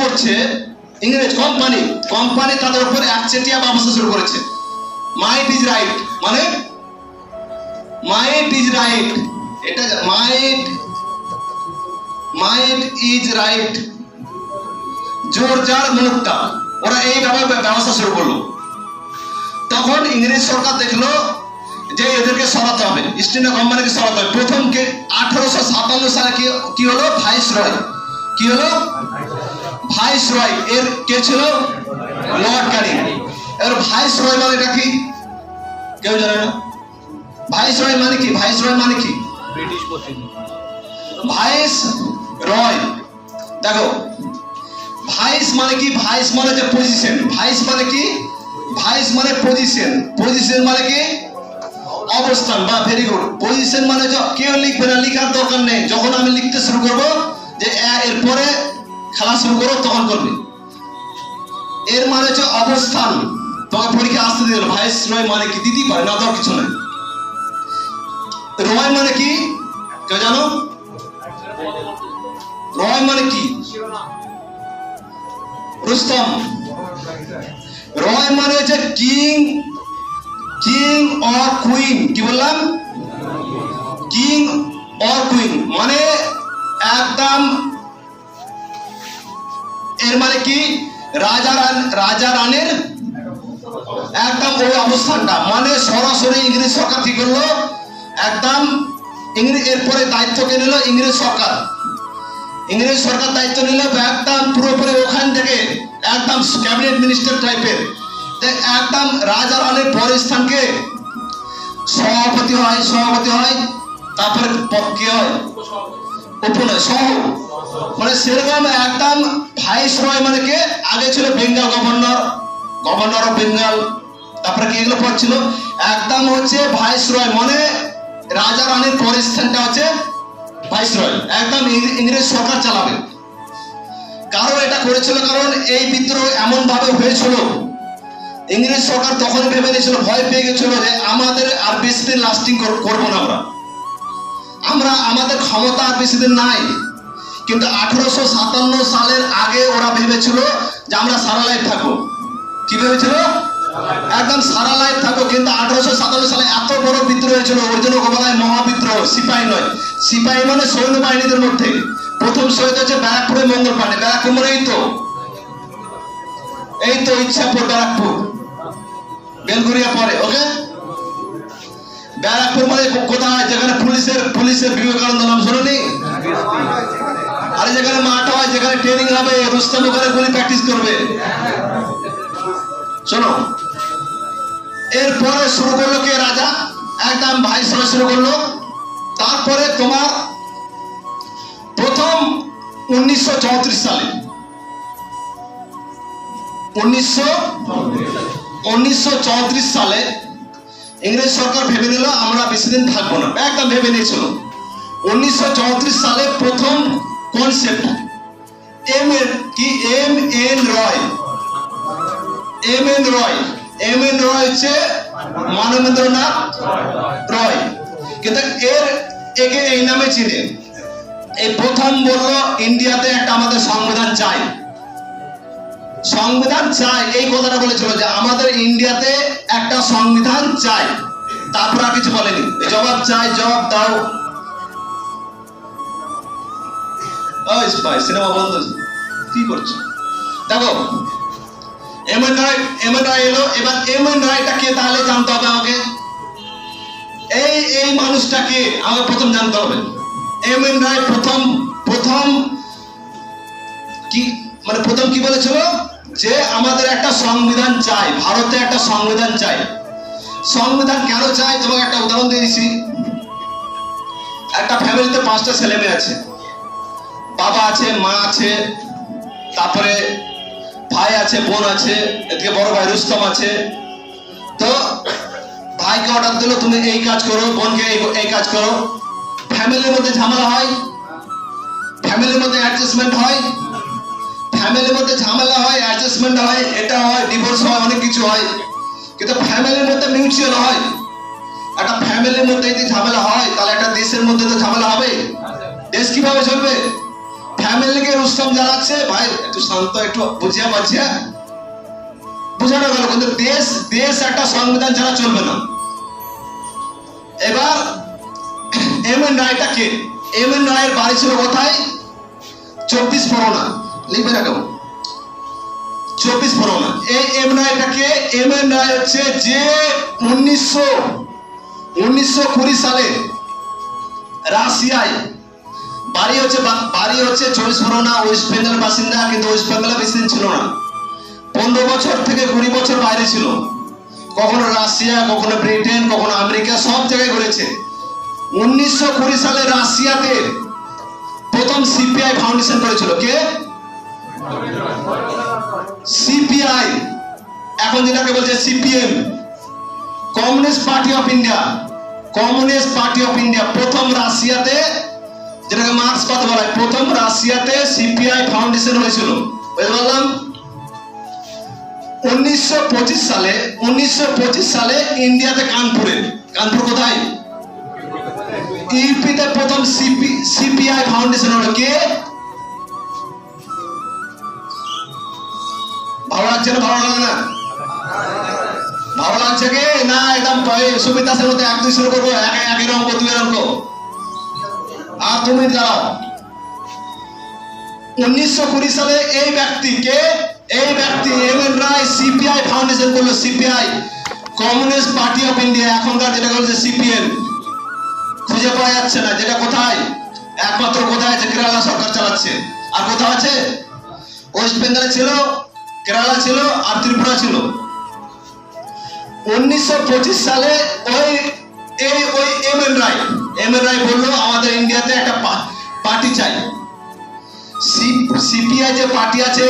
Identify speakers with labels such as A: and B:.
A: করছে ইংরেজ company company তাদের উপর একচেটিয়া ব্যবস্থা শুরু করেছে। মাইট ইজ রাইট মানে মাইট ইজ রাইট এটা মাইট মাইট ইজ রাইট জোর যার মুক্তা ওরা এইভাবে ব্যবস্থা শুরু করল। তখন ইংরেজ সরকার দেখল যে এদেরকে সরাতে হবে, ইস্ট ইন্ডিয়া কোম্পানিকে সরাতে হবে। প্রথম কে আঠারোশো সাতান্ন সালে কি হলো? Viceroy. কি হলো? ভাইস রয় এর কে ছিল? Lord Canning. এর ভাইস রয় মানে এটা কি? কেউ জানে না। ভাইস রয় মানে কি? ভাইস রয় মানে কি?
B: ব্রিটিশ প্রতিনিধি
A: ভাইস রয়। দেখো ভাইস মানে কি? ভাইস মানে যে পজিশন ভাইস মানে কি? ভাইস মানে পজিশন পজিশন মানে কি? অবস্থান বা ভেরি গুড পজিশন মানে কেউ লিখবে না লিখার দরকার নেই। যখন আমি লিখতে শুরু করব যে এরপরে খেলা শুরু করো, তখন করবে। এর মানে হচ্ছে অবস্থান। তোমাকে পরীক্ষা আসতে দিল ভাইস রয় মানে কি? দিতেই পারে না দর কিছু নাই। রয় মানে কি? কেউ জানো? রয় মানে কি? রুস্তম। রয় মানে হচ্ছে কিং কিং অর কুইন। কি বললাম? King or queen. মানে একদম। এর মানে কি? রাজা রাজা রানের একদম ওই অবস্থানটা। মানে সরাসরি ইংরেজ সরকার কি করল? একদম ইংরেজ এরপরে দায়িত্ব কে নিল? ইংরেজ সরকার। ইংরেজ সরকার দায়িত্ব নিল, একদম পুরোপুরি ওখান থেকে একদম ক্যাবিনেট মিনিস্টার টাইপের। একদম রাজা রানের পরের স্থানকে সভাপতি হয় সভাপতি হয়, তারপরে কি হয়? মানে সেরকম একদম মানে কে? আগে ছিল Bengal governor governor of Bengal. তারপরে কি এগুলো একদম হচ্ছে মানে রাজা রানীর হচ্ছে ভাইস রয়। একদম ইংরেজ সরকার চালাবে। কারণ এটা করেছিল কারণ এই বিদ্রোহ এমন ভাবে হয়েছিল। ইংরেজ সরকার তখন ভেবে নিয়েছিল, ভয় পেয়ে গেছিল যে আমাদের আর বেশি দিন লাস্টিং করব না আমরা। আমরা আমাদের ক্ষমতা আর বেশি দিন নাই। কিন্তু আঠারোশো সাতান্ন সালের আগে ওরা ভেবেছিল যে আমরা সারা লাইফ থাকব। কি ভেবেছিল? একদম সারা লাইফ থাকব। কিন্তু আঠারোশো সাতান্ন সালে এত বড় বিদ্রোহ হয়েছিল ওই জন্য হয় মহাবিদ্রোহ, সিপাহী নয়। সিপাহী মানে সৈন্যবাহিনীদের মধ্যে। প্রথম শহীদ হচ্ছে ব্যারাকপুরে মঙ্গল পান্ডে ব্যারাকপুর মানে এই তো। এই তো ইচ্ছাপুর ব্যারাকপুর। বেলগুড়িয়া পরে ওকে বিবেকানন্দ নাম শুনুনি? আরে যেখানে মাঠ হয়, যেখানে ট্রেনিং হবে প্র্যাকটিস করবে। শোনো, এরপরে শুরু করল কে রাজা? একদম ভাই সরাই শুরু করল। তারপরে তোমার প্রথম উনিশশো চৌত্রিশ সালে। উনিশশো উনিশশো সালে ইংরেজ সরকার ভেবে নিল, আমরা বেশি দিন থাকব না। একদম ভেবে নিয়েছিল। উনিশশো চৌত্রিশ সালে প্রথম কনসেপ্ট এম এন কি? M N Roy M N Roy M N Roy হচ্ছে মানবেন্দ্রনাথ রয়। কিন্তু এর একে এই নামে চিনে। এই প্রথম বলল, ইন্ডিয়াতে একটা আমাদের সংবিধান চাই। সংবিধান চাই এই কথাটা বলেছিল যে আমাদের ইন্ডিয়াতে একটা সংবিধান চাই তারপর আর কিছু বলেনি। জবাব চাই জবাব দাও। সিনেমা বন্ধ কি করছ? দেখো M N Roy M N Roy এলো, এবার এম এন রায়টা কে তাহলে জানতে হবে আমাকে? এই এই মানুষটাকে আমাকে প্রথম জানতে হবে। এম এন রায় প্রথম প্রথম কি মানে প্রথম কি বলেছিল? যে আমাদের একটা সংবিধান চাই, ভারতে একটা সংবিধান চাই। সংবিধান কেন চাই? তোমাকে একটা উদাহরণ দিয়েছি একটা ফ্যামিলিতে পাঁচটা ছেলে মেয়ে আছে। বাবা আছে, মা আছে, তারপরে ভাই আছে, বোন আছে, এদিকে বড় ভাই রুস্তম আছে। তো ভাইকে অর্ডার দিল, তুমি এই কাজ করো, বোনকে এই কাজ করো। ফ্যামিলির মধ্যে ঝামেলা হয়। ফ্যামিলির মধ্যে অ্যাডজাস্টমেন্ট হয়। ফ্যামিলির মধ্যে ঝামেলা হয় অ্যাডজাস্টমেন্ট হয়, এটা হয় ডিভোর্স হয়, অনেক কিছু হয়। কিন্তু ফ্যামিলির মধ্যে মিউচুয়াল হয়। একটা ফ্যামিলির মধ্যে যদি ঝামেলা হয়, তাহলে একটা দেশের মধ্যে তো ঝামেলা হবে। দেশ কীভাবে চলবে? ফ্যামিলিকে রুস্তম জানাচ্ছে ভাই, একটু শান্ত, একটু বুঝিয়ে পাচ্ছে বোঝানো গেল, কিন্তু দেশ দেশ একটা সংবিধান ছাড়া চলবে না। এবার, এম এন রায়টা কে? এম এন রায়ের বাড়ি ছিল কোথায়? চব্বিশ পরগনা। লিখবে না কেমন? চব্বিশ হচ্ছে যে উনিশশো উনিশশো কুড়ি সালে রাশিয়ায় বাড়ি হচ্ছে বাড়ি হচ্ছে চব্বিশ পরগনা, ওয়েস্ট বাসিন্দা, কিন্তু ওয়েস্ট ছিল না। পনেরো বছর থেকে কুড়ি বছর বাইরে ছিল। কখনো রাশিয়া, কখনো ব্রিটেন, কখনো আমেরিকা, সব জায়গায় ঘুরেছে। উনিশশো কুড়ি সালে রাশিয়াতে প্রথম সিপিআই ফাউন্ডেশন করেছিল। কে? সিপিআই এখন যেটাকে বলছে CPM communist party of India communist party of India প্রথম রাশিয়াতে, যেটাকে মার্ক্সবাদ বলা হয় প্রথম রাশিয়াতে সিপিআই ফাউন্ডেশন হয়েছিল। বুঝতে পারলাম? উনিশশো পঁচিশ সালে, উনিশশো পঁচিশ সালে ইন্ডিয়াতে কানপুরে। কানপুর কোথায়? ইউপিতে প্রথম সিপি সিপিআই ফাউন্ডেশন হলো কে? ভালো লাগছে ভালো লাগে ভালো লাগছে কি? না একদম সুবিধা সের এক এক এর আর তুমি দাঁড়াও। উনিশশো কুড়ি সালে এই ব্যক্তিকে, এই ব্যক্তি M N Roy CPI foundation করল CPI communist party of India এখনকার যেটা বলছে সিপিএম খুঁজে পাওয়া যাচ্ছে না, যেটা কোথায়? একমাত্র কোথায় আছে? কেরালা সরকার চালাচ্ছে। আর কোথাও আছে? ওয়েস্ট বেঙ্গলে ছিল কেরালা ছিল আর ত্রিপুরা ছিল। উনিশশো পঁচিশ সালে ওই এই ওই M N Roy, M N Roy বলল, আমাদের ইন্ডিয়াতে একটা পার্টি চাই। সিপিআই যে পার্টি আছে